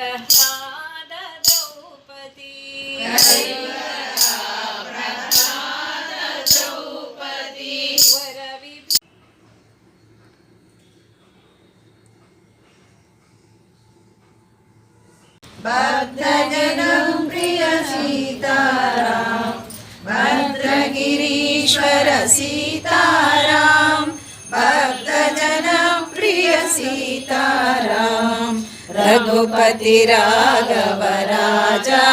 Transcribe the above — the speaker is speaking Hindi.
ಪ್ರಹ್ಲಾದ ದ್ರೌಪದಿ ವರ ವಿಭಿ भक्तजनं प्रिय सीताराम भद्रगिरीश्वर सीताराम भक्तजनं प्रिय सीताराम रघुपति राघव राजा